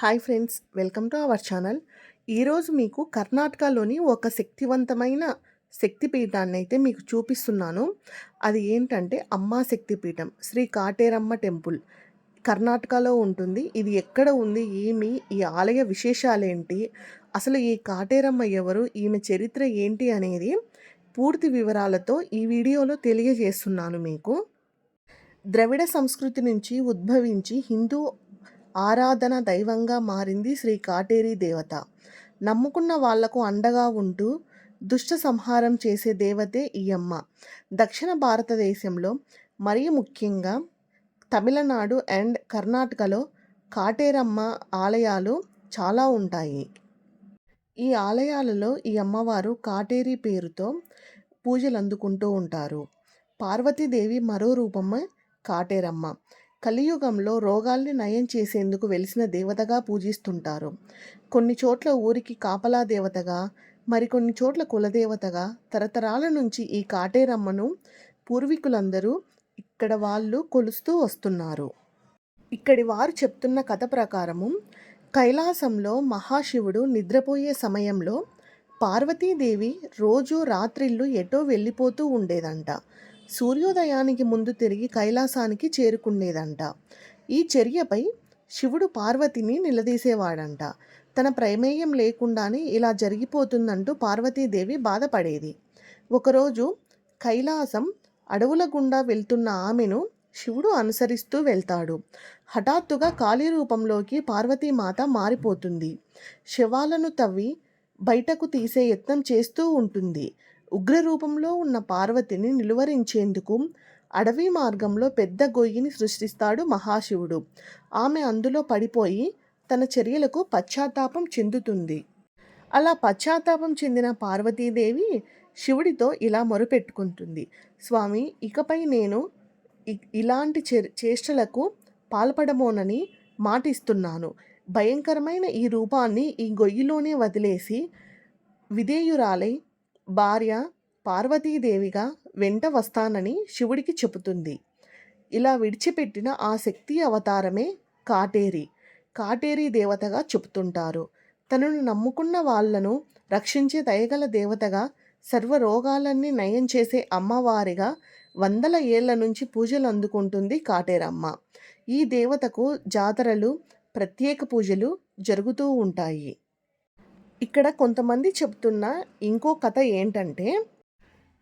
Hi friends welcome to our channel. ఈరోజు మీకు కర్ణాటకలోని ఒక శక్తివంతమైన శక్తిపీఠాన్ని అయితే మీకు చూపిస్తున్నాను. అది ఏంటంటే అమ్మా శక్తిపీఠం శ్రీ కాటేరమ్మ టెంపుల్. కర్ణాటకలో ఉంటుంది. ఇది ఎక్కడ ఉంది? ఏమి? ఈ ఆలయ విశేషాలేంటి? అసలు ఈ కాటేరమ్మ ఎవరు? ఈమె చరిత్ర ఏంటి అనేది పూర్తి వివరాలతో ఈ వీడియోలో తెలియజేస్తున్నాను మీకు. ద్రవిడ సంస్కృతి నుంచి ఉద్భవించి హిందూ ఆరాధన దైవంగా మారింది శ్రీ కాటేరి దేవత. నమ్ముకున్న వాళ్ళకు అండగా ఉంటూ దుష్ట సంహారం చేసే దేవతే ఈ అమ్మ. దక్షిణ భారతదేశంలో మరీ ముఖ్యంగా తమిళనాడు అండ్ కర్ణాటకలో కాటేరమ్మ ఆలయాలు చాలా ఉంటాయి. ఈ ఆలయాలలో ఈ అమ్మవారు కాటేరి పేరుతో పూజలు అందుకుంటూ ఉంటారు. పార్వతీదేవి మరో రూపమే కాటేరమ్మ. కలియుగంలో రోగాల్ని నయం చేసేందుకు వెలిసిన దేవతగా పూజిస్తుంటారు. కొన్ని చోట్ల ఊరికి కాపలా దేవతగా మరికొన్ని చోట్ల కులదేవతగా తరతరాల నుంచి ఈ కాటేరమ్మను పూర్వీకులందరూ ఇక్కడ వాళ్ళు కొలుస్తూ వస్తున్నారు. ఇక్కడి వారు చెప్తున్న కథ ప్రకారము కైలాసంలో మహాశివుడు నిద్రపోయే సమయంలో పార్వతీదేవి రోజు రాత్రిళ్ళు ఎటో వెళ్ళిపోతూ ఉండేదంట. సూర్యోదయానికి ముందు తిరిగి కైలాసానికి చేరుకునేదంట. ఈ చర్యపై శివుడు పార్వతిని నిలదీసేవాడంట. తన ప్రమేయం లేకుండానే ఇలా జరిగిపోతుందంటూ పార్వతీదేవి బాధపడేది. ఒకరోజు కైలాసం అడవుల గుండా వెళ్తున్న ఆమెను శివుడు అనుసరిస్తూ వెళ్తాడు. హఠాత్తుగా కాళీ రూపంలోకి పార్వతీమాత మారిపోతుంది. శవాలను తవ్వి బయటకు తీసే యత్నం చేస్తూ ఉంటుంది. ఉగ్రరూపంలో ఉన్న పార్వతిని నిలువరించేందుకు అడవి మార్గంలో పెద్ద గొయ్యిని సృష్టిస్తాడు మహాశివుడు. ఆమె అందులో పడిపోయి తన చర్యలకు పశ్చాత్తాపం చెందుతుంది. అలా పశ్చాత్తాపం చెందిన పార్వతీదేవి శివుడితో ఇలా మొరుపెట్టుకుంటుంది. స్వామి ఇకపై నేను ఇలాంటి చేష్టలకు పాల్పడమోనని మాటిస్తున్నాను. భయంకరమైన ఈ రూపాన్ని ఈ గొయ్యిలోనే వదిలేసి విధేయురాలై భార్య పార్వతీదేవిగా వెంట వస్తానని శివుడికి చెబుతుంది. ఇలా విడిచిపెట్టిన ఆ శక్తి అవతారమే కాటేరి. కాటేరి దేవతగా చెబుతుంటారు. తనను నమ్ముకున్న వాళ్ళను రక్షించే దయగల దేవతగా సర్వ రోగాలన్నీ నయం చేసే అమ్మవారిగా వందల ఏళ్ళ నుంచి పూజలు అందుకుంటుంది కాటేరమ్మ. ఈ దేవతకు జాతరలు ప్రత్యేక పూజలు జరుగుతూ ఉంటాయి. ఇక్కడ కొంతమంది చెప్తున్న ఇంకో కథ ఏంటంటే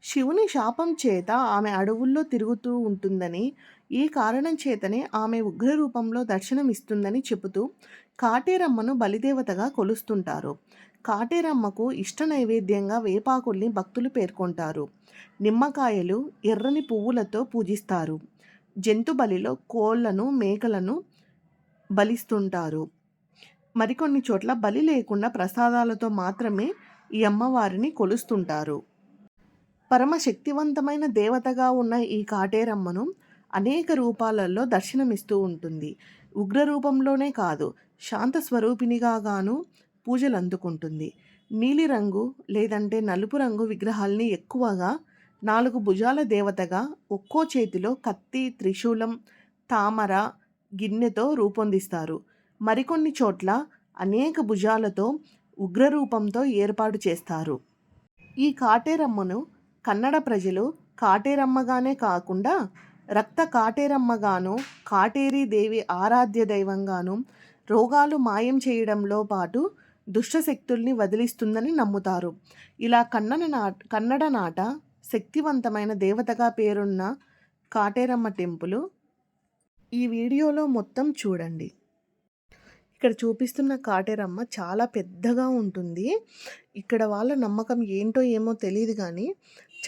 శివుని శాపం చేత ఆమె అడవుల్లో తిరుగుతూ ఉంటుందని ఈ కారణం చేతనే ఆమె ఉగ్ర రూపంలో దర్శనమిస్తుందని చెబుతూ కాటేరమ్మను బలిదేవతగా కొలుస్తుంటారు. కాటేరమ్మకు ఇష్ట నైవేద్యంగా వేపాకుల్ని భక్తులు పేర్కొంటారు. నిమ్మకాయలు ఎర్రని పువ్వులతో పూజిస్తారు. జంతు బలిలో కోళ్ళను మేకలను బలిస్తుంటారు. మరికొన్ని చోట్ల బలి లేకుండా ప్రసాదాలతో మాత్రమే ఈ అమ్మవారిని కొలుస్తుంటారు. పరమ శక్తివంతమైన దేవతగా ఉన్న ఈ కాటేరమ్మను అనేక రూపాలలో దర్శనమిస్తూ ఉంటుంది. ఉగ్ర రూపంలోనే కాదు శాంత స్వరూపిణిగా గాను పూజలు అందుకుంటుంది నీలిరంగు లేదంటే నలుపు రంగు విగ్రహాల్ని ఎక్కువగా నాలుగు భుజాల దేవతగా ఒక్కో చేతిలో కత్తి త్రిశూలం తామర గిన్నెతో రూపొందిస్తారు. మరికొన్ని చోట్ల అనేక భుజాలతో ఉగ్రరూపంతో ఏర్పాటు చేస్తారు. ఈ కాటేరమ్మను కన్నడ ప్రజలు కాటేరమ్మగానే కాకుండా రక్త కాటేరమ్మగాను కాటేరి దేవి ఆరాధ్య దైవంగాను రోగాలు మాయం చేయడంలో పాటు దుష్టశక్తుల్ని వదిలిస్తుందని నమ్ముతారు. ఇలా కన్నడ నాట కన్నడ నాట శక్తివంతమైన దేవతగా పేరున్న కాటేరమ్మ టెంపుల్ ఈ వీడియోలో మొత్తం చూడండి. ఇక్కడ చూపిస్తున్న కాటేరమ్మ చాలా పెద్దగా ఉంటుంది. ఇక్కడ వాళ్ళ నమ్మకం ఏంటో ఏమో తెలియదు కానీ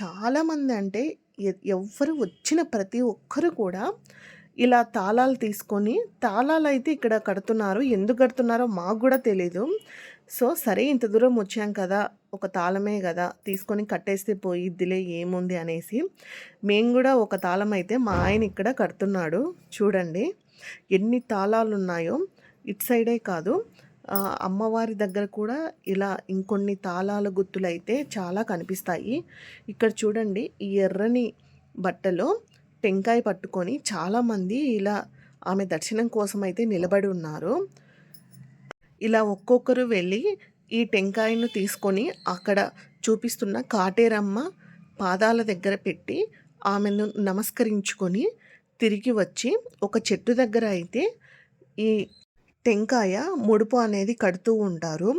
చాలామంది అంటే ఎవ్వరు వచ్చిన ప్రతి ఒక్కరు కూడా ఇలా తాళాలు తీసుకొని తాళాలు అయితే ఇక్కడ కడుతున్నారు. ఎందుకు కడుతున్నారో మాకు కూడా తెలీదు. సో సరే ఇంత దూరం వచ్చాం కదా ఒక తాళమే కదా తీసుకొని కట్టేస్తే పోయిద్దిలే ఏముంది అనేసి మేము కూడా ఒక తాళం అయితే మా ఆయన ఇక్కడ కడుతున్నాడు. చూడండి ఎన్ని తాళాలు ఉన్నాయో ఇటు సైడే కాదు. అమ్మవారి దగ్గర కూడా ఇలా ఇంకొన్ని తాళాల గుర్తులు అయితే చాలా కనిపిస్తాయి. ఇక్కడ చూడండి ఈ ఎర్రని బట్టలో టెంకాయ పట్టుకొని చాలామంది ఇలా ఆమె దర్శనం కోసం అయితే నిలబడి ఉన్నారు. ఇలా ఒక్కొక్కరు వెళ్ళి ఈ టెంకాయను తీసుకొని అక్కడ చూపిస్తున్న కాటేరమ్మ పాదాల దగ్గర పెట్టి ఆమెను నమస్కరించుకొని తిరిగి వచ్చి ఒక చెట్టు దగ్గర అయితే ఈ టెంకాయ ముడుపు అనేది కడుతూ ఉంటారు.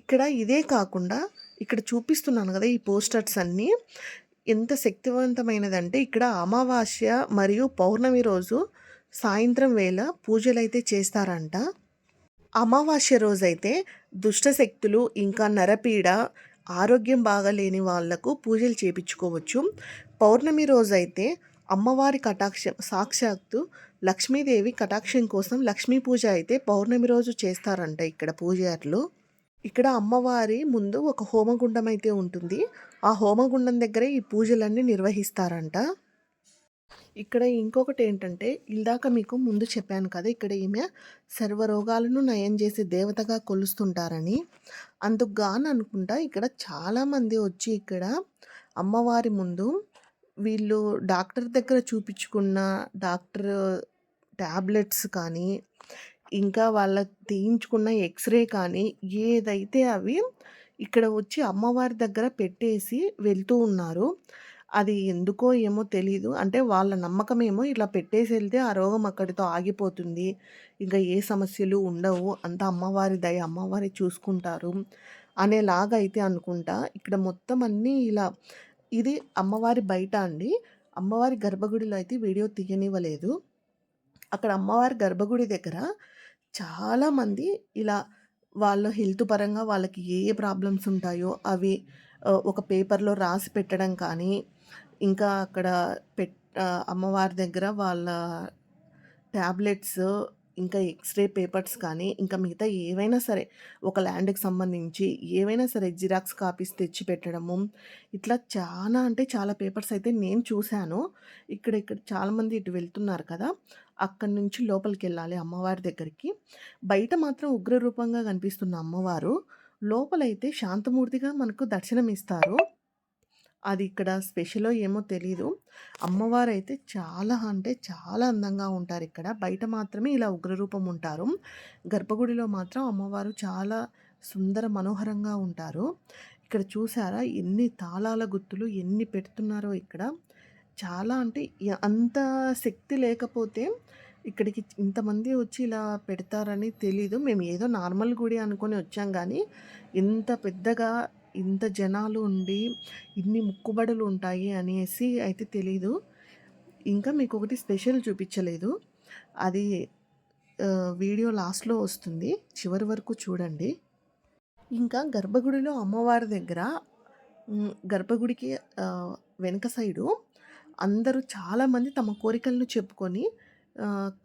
ఇక్కడ ఇదే కాకుండా ఇక్కడ చూపిస్తున్నాను కదా ఈ పోస్టర్స్ అన్నీ. ఎంత శక్తివంతమైనదంటే ఇక్కడ అమావాస్య మరియు పౌర్ణమి రోజు సాయంత్రం వేళ పూజలు అయితే చేస్తారంట. అమావాస్య రోజైతే దుష్టశక్తులు ఇంకా నరపీడ ఆరోగ్యం బాగాలేని వాళ్ళకు పూజలు చేపించుకోవచ్చు. పౌర్ణమి రోజైతే అమ్మవారి కటాక్ష సాక్షాత్తు లక్ష్మీదేవి కటాక్షం కోసం లక్ష్మీ పూజ అయితే పౌర్ణమి రోజు చేస్తారంట ఇక్కడ పూజారులు. ఇక్కడ అమ్మవారి ముందు ఒక హోమగుండం అయితే ఉంటుంది. ఆ హోమగుండం దగ్గరే ఈ పూజలన్నీ నిర్వహిస్తారంట. ఇక్కడ ఇంకొకటి ఏంటంటే ఇందాక మీకు ముందు చెప్పాను కదా ఇక్కడ ఈమె సర్వరోగాలను నయం చేసే దేవతగా కొలుస్తుంటారని. అందుకు గాను అనుకుంటా ఇక్కడ చాలామంది వచ్చి ఇక్కడ అమ్మవారి ముందు వీళ్ళు డాక్టర్ దగ్గర చూపించుకున్న డాక్టర్ ట్యాబ్లెట్స్ కానీ ఇంకా వాళ్ళకి తీయించుకున్న ఎక్స్రే కానీ ఏదైతే అవి ఇక్కడ వచ్చి అమ్మవారి దగ్గర పెట్టేసి వెళ్తూ ఉన్నారు అది ఎందుకో ఏమో తెలీదు. అంటే వాళ్ళ నమ్మకం ఏమో ఇలా పెట్టేసి వెళ్తే ఆ రోగం అక్కడితో ఆగిపోతుంది. ఇంకా ఏ సమస్యలు ఉండవు. అంత అమ్మవారి దయ అమ్మవారి చూసుకుంటారు అనేలాగా అయితే అనుకుంటా. ఇక్కడ మొత్తం అన్నీ ఇలా ఇది అమ్మవారి బయట అండి. అమ్మవారి గర్భగుడిలో అయితే వీడియో తీయనివ్వలేదు. అక్కడ అమ్మవారి గర్భగుడి దగ్గర చాలామంది ఇలా వాళ్ళ హెల్త్ పరంగా వాళ్ళకి ఏ ఏ ప్రాబ్లమ్స్ ఉంటాయో అవి ఒక పేపర్లో రాసి పెట్టడం కానీ ఇంకా అక్కడ పెట్ అమ్మవారి దగ్గర వాళ్ళ ట్యాబ్లెట్స్ ఇంకా ఎక్స్‌రే పేపర్స్ కానీ, ఇంకా మిగతా ఏవైనా సరే, ఒక ల్యాండ్‌కి సంబంధించి ఏవైనా సరే జిరాక్స్ కాపీస్ తెచ్చి పెట్టడము. ఇట్లా చాలా అంటే చాలా పేపర్స్ అయితే నేను చూశాను. ఇక్కడ ఇక్కడ చాలామంది ఇటు వెళ్తున్నారు కదా! అక్కడి నుంచి లోపలికి వెళ్ళాలి అమ్మవారి దగ్గరికి. బయట మాత్రం ఉగ్రరూపంగా కనిపిస్తున్న అమ్మవారు, లోపలైతే శాంతమూర్తిగా మనకు దర్శనమిస్తారు. అది ఇక్కడ స్పెషలో ఏమో తెలీదు. అయితే చాలా అంటే చాలా అందంగా ఉంటారు ఇక్కడ బయట మాత్రమే ఇలా ఉగ్రరూపం ఉంటారు. గర్భగుడిలో మాత్రం అమ్మవారు చాలా సుందర మనోహరంగా ఉంటారు. ఇక్కడ చూసారా ఎన్ని తాళాల గుత్తులు ఎన్ని పెడుతున్నారో ఇక్కడ. చాలా అంటే అంత శక్తి లేకపోతే ఇక్కడికి ఇంతమంది వచ్చి ఇలా పెడతారని తెలీదు. మేము ఏదో నార్మల్ గుడి అనుకొని వచ్చాం కానీ ఇంత పెద్దగా ఇంత జనాలు ఉండి ఇన్ని ముక్కుబడులు ఉంటాయి అనేసి అయితే తెలీదు. ఇంకా మీకు ఒకటి స్పెషల్ చూపించలేదు. అది వీడియో లాస్ట్లో వస్తుంది. చివరి వరకు చూడండి. ఇంకా గర్భగుడిలో అమ్మవారి దగ్గర గర్భగుడికి వెనక సైడు అందరూ చాలామంది తమ కోరికలను చెప్పుకొని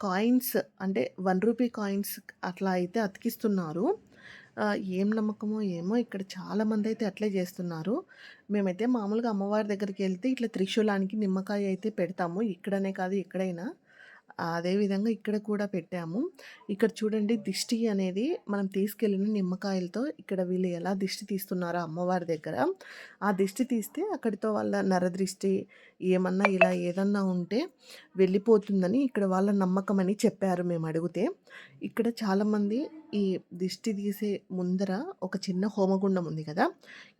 కాయిన్స్ అంటే వన్ రూపీ కాయిన్స్ అట్లా అయితే అతికిస్తున్నారు. ఏం నమ్మకమో ఏమో ఇక్కడ చాలామంది అయితే అట్లే చేస్తున్నారు. మేమైతే మామూలుగా అమ్మవారి దగ్గరికి వెళ్తే ఇట్లా త్రిశూలానికి నిమ్మకాయ అయితే పెడతాము. ఇక్కడనే కాదు ఎక్కడైనా. అదేవిధంగా ఇక్కడ కూడా పెట్టాము. ఇక్కడ చూడండి దిష్టి అనేది మనం తీసుకెళ్ళిన నిమ్మకాయలతో ఇక్కడ వీళ్ళు ఎలా దిష్టి తీస్తున్నారో అమ్మవారి దగ్గర. ఆ దిష్టి తీస్తే అక్కడితో వాళ్ళ నరదృష్టి ఏమన్నా ఇలా ఏదన్నా ఉంటే వెళ్ళిపోతుందని ఇక్కడ వాళ్ళ నమ్మకం అని చెప్పారు మేము అడిగితే. ఇక్కడ చాలామంది ఈ దిష్టి తీసే ముందర ఒక చిన్న హోమగుండం ఉంది కదా.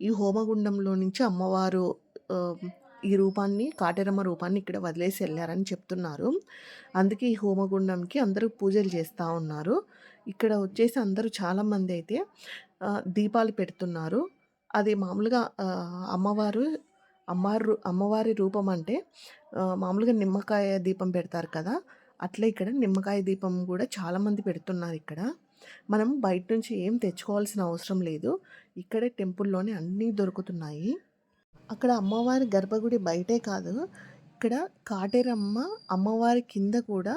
ఈ హోమగుండంలో నుంచి అమ్మవారు ఈ రూపాన్ని కాటేరమ్మ రూపాన్ని ఇక్కడ వదిలేసి వెళ్ళారని చెప్తున్నారు. అందుకే ఈ హోమగుండంకి అందరూ పూజలు చేస్తూ ఉన్నారు. ఇక్కడ వచ్చేసి అందరూ చాలామంది అయితే దీపాలు పెడుతున్నారు. అది మామూలుగా అమ్మవారు అమ్మవారు అమ్మవారి రూపం అంటే మామూలుగా నిమ్మకాయ దీపం పెడతారు కదా అట్లే ఇక్కడ నిమ్మకాయ దీపం కూడా చాలామంది పెడుతున్నారు ఇక్కడ. మనం బయట నుంచి ఏం తెచ్చుకోవాల్సిన అవసరం లేదు. ఇక్కడే టెంపుల్లోనే అన్నీ దొరుకుతున్నాయి. అక్కడ అమ్మవారి గర్భగుడి బయటే కాదు. ఇక్కడ కాటేరమ్మ అమ్మవారి కింద కూడా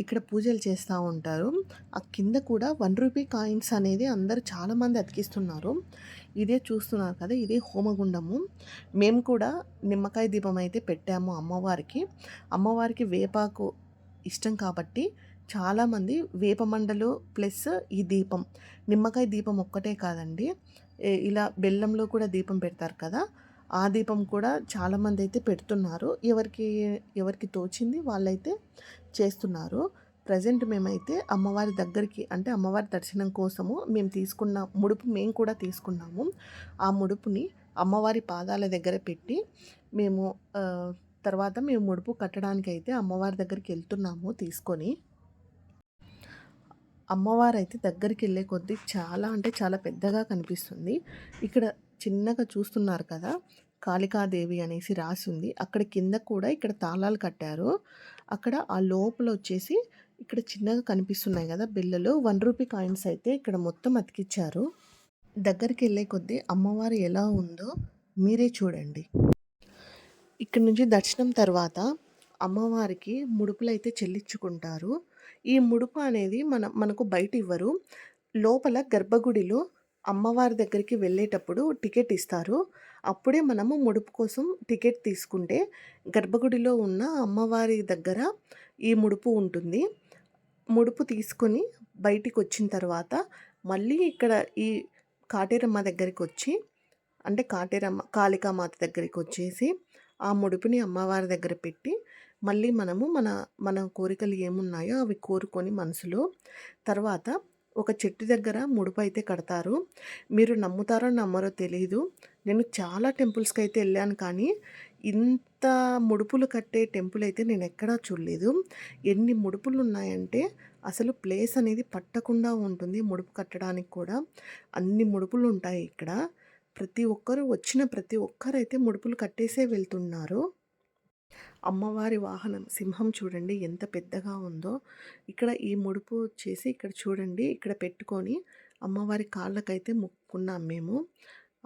ఇక్కడ పూజలు చేస్తూ ఉంటారు. ఆ కింద కూడా వన్ రూపీ కాయిన్స్ అనేది అందరు చాలామంది అతికిస్తున్నారు. ఇదే చూస్తున్నారు కదా ఇదే హోమగుండము. మేము కూడా నిమ్మకాయ దీపం అయితే పెట్టాము అమ్మవారికి. అమ్మవారికి వేపాకు ఇష్టం కాబట్టి చాలామంది వేపమండలు ప్లస్ ఈ దీపం. నిమ్మకాయ దీపం ఒక్కటే కాదండి. ఇలా బెల్లంలో కూడా దీపం పెడతారు కదా ఆ దీపం కూడా చాలామంది అయితే పెడుతున్నారు. ఎవరికి ఎవరికి తోచింది వాళ్ళైతే చేస్తున్నారు. ప్రజెంట్ మేమైతే అమ్మవారి దగ్గరికి అంటే అమ్మవారి దర్శనం కోసము మేము తీసుకున్న ముడుపు మేము కూడా తీసుకున్నాము. ఆ ముడుపుని అమ్మవారి పాదాల దగ్గర పెట్టి మేము తర్వాత మేము ముడుపు కట్టడానికి అయితే అమ్మవారి దగ్గరికి వెళ్తున్నాము తీసుకొని. అమ్మవారు అయితే దగ్గరికి వెళ్ళే కొద్దీ చాలా అంటే చాలా పెద్దగా కనిపిస్తుంది. ఇక్కడ చిన్నగా చూస్తున్నారు కదా కాళికాదేవి అనేసి రాసి ఉంది అక్కడ కింద కూడా ఇక్కడ తాళాలు కట్టారు. అక్కడ ఆ లోపల వచ్చేసి ఇక్కడ చిన్నగా కనిపిస్తున్నాయి కదా బిల్లలు వన్ రూపీ కాయిన్స్ అయితే ఇక్కడ మొత్తం అతికిచ్చారు. దగ్గరికి వెళ్ళే కొద్దీ అమ్మవారు ఎలా ఉందో మీరే చూడండి. ఇక్కడ నుంచి దర్శనం తర్వాత అమ్మవారికి ముడుపులు అయితే చెల్లించుకుంటారు. ఈ ముడుపు అనేది మన మనకు బయట ఇవ్వరు లోపల గర్భగుడిలో అమ్మవారి దగ్గరికి వెళ్ళేటప్పుడు టికెట్ ఇస్తారు. అప్పుడే మనము ముడుపు కోసం టికెట్ తీసుకుంటే గర్భగుడిలో ఉన్న అమ్మవారి దగ్గర ఈ ముడుపు ఉంటుంది. ముడుపు తీసుకొని బయటికి వచ్చిన తర్వాత మళ్ళీ ఇక్కడ ఈ కాటేరమ్మ దగ్గరికి వచ్చి అంటే కాటేరమ్మ కాళికామాత దగ్గరికి వచ్చేసి ఆ ముడుపుని అమ్మవారి దగ్గర పెట్టి మళ్ళీ మనము మన మన కోరికలు ఏమున్నాయో అవి కోరుకొని మనసులో తర్వాత ఒక చెట్టు దగ్గర ముడుపు అయితే కడతారు. మీరు నమ్ముతారో నమ్మరో తెలియదు నేను చాలా టెంపుల్స్కి అయితే వెళ్ళాను కానీ ఇంత ముడుపులు కట్టే టెంపుల్ అయితే నేను ఎక్కడా చూడలేదు. ఎన్ని ముడుపులు ఉన్నాయంటే అసలు ప్లేస్ అనేది పట్టకుండా ఉంటుంది ముడుపు కట్టడానికి కూడా. అన్ని ముడుపులు ఉంటాయి ఇక్కడ. ప్రతి ఒక్కరు వచ్చిన ప్రతి ఒక్కరైతే ముడుపులు కట్టేసే వెళ్తున్నారు. అమ్మవారి వాహనం సింహం చూడండి ఎంత పెద్దగా ఉందో. ఇక్కడ ఈ ముడుపు వచ్చేసి ఇక్కడ చూడండి ఇక్కడ పెట్టుకొని అమ్మవారి కాళ్ళకైతే ముక్కున్నాం మేము.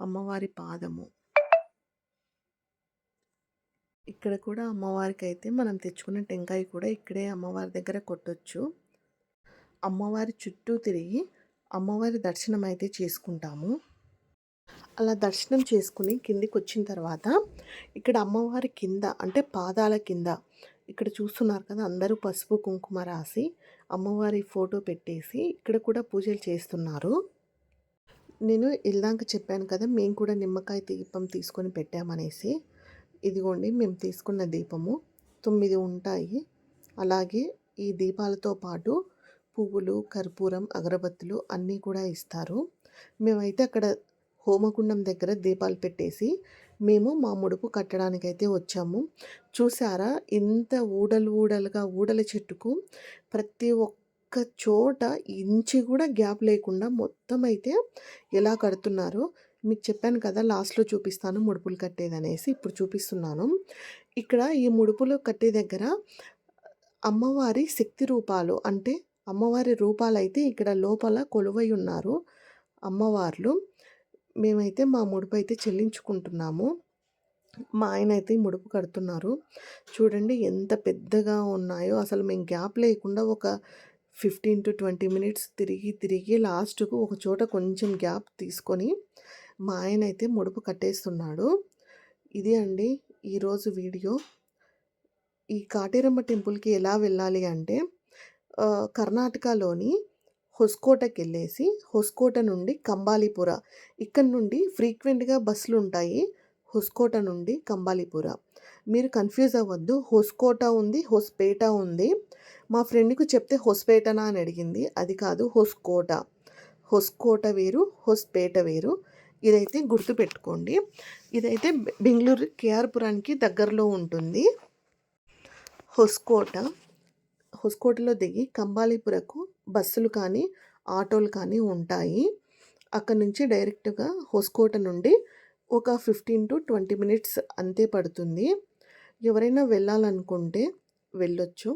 అమ్మవారి పాదము. ఇక్కడ కూడా అమ్మవారికి అయితే మనం తెచ్చుకున్న టెంకాయ కూడా ఇక్కడే అమ్మవారి దగ్గర కొట్టొచ్చు. అమ్మవారి చుట్టూ తిరిగి అమ్మవారి దర్శనం అయితే చేసుకుంటాము. అలా దర్శనం చేసుకుని కిందికి వచ్చిన తర్వాత ఇక్కడ అమ్మవారి కింద అంటే పాదాల కింద ఇక్కడ చూస్తున్నారు కదా అందరూ పసుపు కుంకుమ రాసి అమ్మవారి ఫోటో పెట్టేసి ఇక్కడ కూడా పూజలు చేస్తున్నారు. నేను ఇల్దాక చెప్పాను కదా మేము కూడా నిమ్మకాయ దీపం తీసుకొని పెట్టామనేసి ఇదిగోండి మేము తీసుకున్న దీపము తొమ్మిది ఉంటాయి. అలాగే ఈ దీపాలతో పాటు పువ్వులు కర్పూరం అగరబత్తులు అన్నీ కూడా ఇస్తారు. మేమైతే అక్కడ హోమగుండం దగ్గర దీపాలు పెట్టేసి మేము మా ముడుపు కట్టడానికైతే వచ్చాము. చూసారా ఇంత ఊడలు ఊడలుగా ఊడల చెట్టుకు ప్రతి ఒక్క చోట ఇంచి కూడా గ్యాప్ లేకుండా మొత్తం అయితే ఎలా కడుతున్నారో? మీకు చెప్పాను కదా లాస్ట్లో చూపిస్తాను ముడుపులు కట్టేది అనేసి ఇప్పుడు చూపిస్తున్నాను. ఇక్కడ ఈ ముడుపులు కట్టే దగ్గర అమ్మవారి శక్తి రూపాలు అంటే అమ్మవారి రూపాలు అయితే ఇక్కడ లోపల కొలువై ఉన్నారు అమ్మవార్లు. మేమైతే మా ముడుపు అయితే చెల్లించుకుంటున్నాము. మా ఆయన అయితే ముడుపు కడుతున్నారు. చూడండి ఎంత పెద్దగా ఉన్నాయో అసలు మేము గ్యాప్ లేకుండా ఒక ఫిఫ్టీన్ టు ట్వంటీ మినిట్స్ తిరిగి తిరిగి లాస్ట్కు ఒక చోట కొంచెం గ్యాప్ తీసుకొని మా ఆయన అయితే ముడుపు కట్టేస్తున్నాడు. ఇది అండి ఈరోజు వీడియో. ఈ కాటేరమ్మ టెంపుల్కి ఎలా వెళ్ళాలి అంటే కర్ణాటకలోని హొస్కోటకి వెళ్ళేసి హొస్కోట నుండి కంబాలిపుర. ఇక్కడ నుండి ఫ్రీక్వెంట్గా బస్సులు ఉంటాయి హొస్కోట నుండి కంబాలిపుర. మీరు కన్ఫ్యూజ్ అవ్వద్దు. హొస్కోట ఉంది హొస్పేట ఉంది. మా ఫ్రెండ్కి చెప్తే హొస్పేటనా అని అడిగింది. అది కాదు హొస్కోట. హొస్కోట వేరు హొస్పేట వేరు. ఇదైతే గుర్తుపెట్టుకోండి. ఇదైతే బెంగళూరు కేఆర్పురానికి దగ్గరలో ఉంటుంది. హొస్కోట. హొస్కోటలో దిగి కంబాలిపురకు బస్సులు కానీ ఆటోలు కానీ ఉంటాయి. అక్కడ నుంచి డైరెక్ట్గా హోస్కోట నుండి ఒక ఫిఫ్టీన్ టు ట్వంటీ మినిట్స్ అంతే పడుతుంది. ఎవరైనా వెళ్ళాలనుకుంటే వెళ్ళొచ్చు.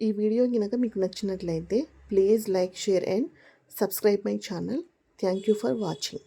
ఈ వీడియో కనుక మీకు నచ్చినట్లయితే please like share and subscribe my channel. Thank you for watching.